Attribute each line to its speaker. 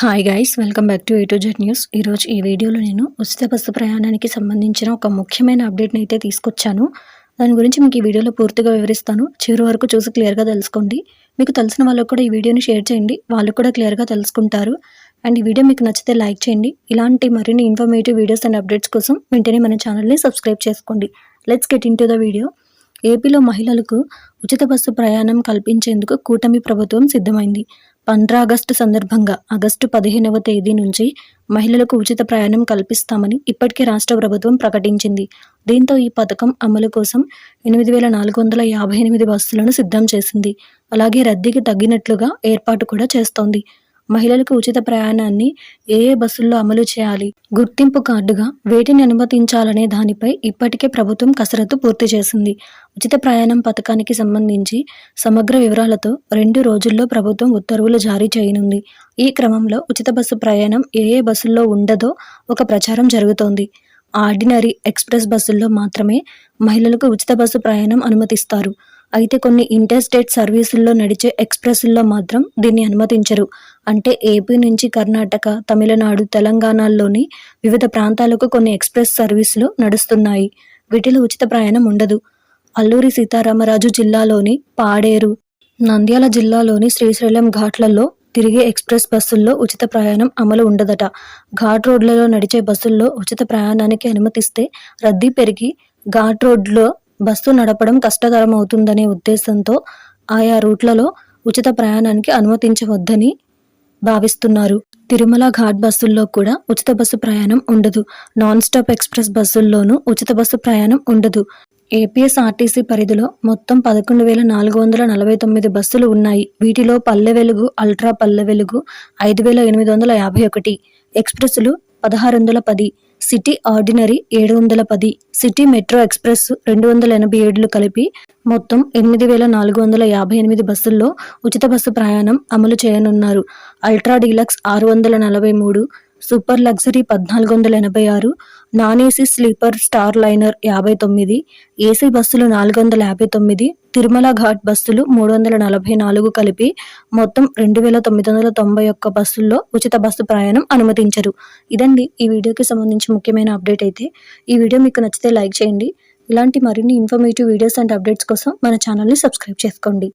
Speaker 1: Hi guys welcome back to A to Z news ఈరోజు ఈ వీడియోలో నేను ఉచిత బస్సు ప్రయాణానికి సంబంధించిన ఒక ముఖ్యమైన అప్డేట్ని అయితే తీసుకొచ్చాను. దాని గురించి మీకు ఈ వీడియోలో పూర్తిగా వివరిస్తాను. చివరి వరకు చూసి క్లియర్గా తెలుసుకోండి. మీకు తెలిసిన వాళ్ళకు కూడా ఈ వీడియోని షేర్ చేయండి. వాళ్ళు కూడా క్లియర్గా తెలుసుకుంటారు. అండ్ ఈ వీడియో మీకు నచ్చితే లైక్ చేయండి. ఇలాంటి మరిన్ని ఇన్ఫర్మేటివ్ వీడియోస్ అండ్ అప్డేట్స్ కోసం వెంటనే మన ఛానల్ని సబ్స్క్రైబ్ చేసుకోండి. Let's get into the video ఏపీలో మహిళలకు ఉచిత బస్సు ప్రయాణం కల్పించేందుకు కూటమి ప్రభుత్వం సిద్ధమైంది. పంద్రాగస్టు సందర్భంగా ఆగస్టు పదిహేనవ తేదీ నుంచి మహిళలకు ఉచిత ప్రయాణం కల్పిస్తామని ఇప్పటికే రాష్ట్ర ప్రభుత్వం ప్రకటించింది. దీంతో ఈ పథకం అమలు కోసం ఎనిమిది వేల నాలుగు వందల యాభై ఎనిమిది బస్సులను సిద్ధం చేసింది. అలాగే రద్దీకి తగ్గినట్లుగా ఏర్పాటు కూడా చేస్తోంది. మహిళలకు ఉచిత ప్రయాణాన్ని ఏ ఏ బస్సుల్లో అమలు చేయాలి? గుర్తింపు కార్డుగా వేటిని అనుమతించాలనే దానిపై ఇప్పటికే ప్రభుత్వం కసరత్తు పూర్తి చేసింది. ఉచిత ప్రయాణం పథకానికి సంబంధించి సమగ్ర వివరాలతో రెండు రోజుల్లో ప్రభుత్వం ఉత్తర్వులు జారీ చేయనుంది. ఈ క్రమంలో ఉచిత బస్సు ప్రయాణం ఏ ఏ బస్సుల్లో ఉండదో ఒక ప్రచారం జరుగుతోంది. ఆర్డినరీ ఎక్స్ప్రెస్ బస్సుల్లో మాత్రమే మహిళలకు ఉచిత బస్సు ప్రయాణం అనుమతిస్తారు. అయితే కొన్ని ఇంటర్ స్టేట్ సర్వీసుల్లో నడిచే ఎక్స్ప్రెస్ల్లో మాత్రం దీన్ని అనుమతించరు. అంటే ఏపీ నుంచి కర్ణాటక తమిళనాడు తెలంగాణలోని వివిధ ప్రాంతాలకు కొన్ని ఎక్స్ప్రెస్ సర్వీసులు నడుస్తున్నాయి. వీటిలో ఉచిత ప్రయాణం ఉండదు. అల్లూరి సీతారామరాజు జిల్లాలోని పాడేరు నంద్యాల జిల్లాలోని శ్రీశైలం ఘాట్లలో తిరిగే ఎక్స్ప్రెస్ బస్సుల్లో ఉచిత ప్రయాణం అమలు ఉండదట. ఘాట్ రోడ్లలో నడిచే బస్సుల్లో ఉచిత ప్రయాణానికి అనుమతిస్తే రద్దీ పెరిగి ఘాట్ రోడ్లో బస్సు నడపడం కష్టతరం అవుతుందనే ఉద్దేశంతో ఆయా రూట్లలో ఉచిత ప్రయాణానికి అనుమతించవద్దని భావిస్తున్నారు. తిరుమల ఘాట్ బస్సుల్లో కూడా ఉచిత బస్సు ప్రయాణం ఉండదు. నాన్ స్టాప్ ఎక్స్ప్రెస్ బస్సుల్లోనూ ఉచిత బస్సు ప్రయాణం ఉండదు. ఏపీఎస్ఆర్టీసీ పరిధిలో మొత్తం పదకొండు వేల నాలుగు వందల నలభై తొమ్మిది బస్సులు ఉన్నాయి. వీటిలో పల్లె వెలుగు అల్ట్రా పల్లె వెలుగు ఐదు వేల ఎనిమిది వందల యాభై ఒకటి ఎక్స్ప్రెస్లు పదహారు వందల పది సిటీ ఆర్డినరీ ఏడు వందల పది సిటీ మెట్రో ఎక్స్ప్రెస్ రెండు వందల ఎనభై ఏడులు కలిపి మొత్తం ఎనిమిది వేల నాలుగు వందల యాభై ఎనిమిది బస్సుల్లో ఉచిత బస్సు ప్రయాణం అమలు చేయనున్నారు. అల్ట్రా డీలక్స్ ఆరు వందల నలభై మూడు సూపర్ లగ్జరీ పద్నాలుగు వందల ఎనభై ఆరు non AC sleeper star liner యాభై తొమ్మిది ఏసీ బస్సులు నాలుగు వందల యాభై తొమ్మిది తిరుమల ఘాట్ బస్సులు మూడు వందల నలభై నాలుగు కలిపి మొత్తం రెండు వేల తొమ్మిది వందల తొంభై ఒక్క బస్సుల్లో ఉచిత బస్సు ప్రయాణం అనుమతించరు. ఇదండి ఈ వీడియోకి సంబంధించి ముఖ్యమైన అప్డేట్ అయితే. ఈ వీడియో మీకు నచ్చితే లైక్ చేయండి. ఇలాంటి మరిన్ని ఇన్ఫర్మేటివ్ వీడియోస్ అండ్ అప్డేట్స్ కోసం మన ఛానల్ని సబ్స్క్రైబ్ చేసుకోండి.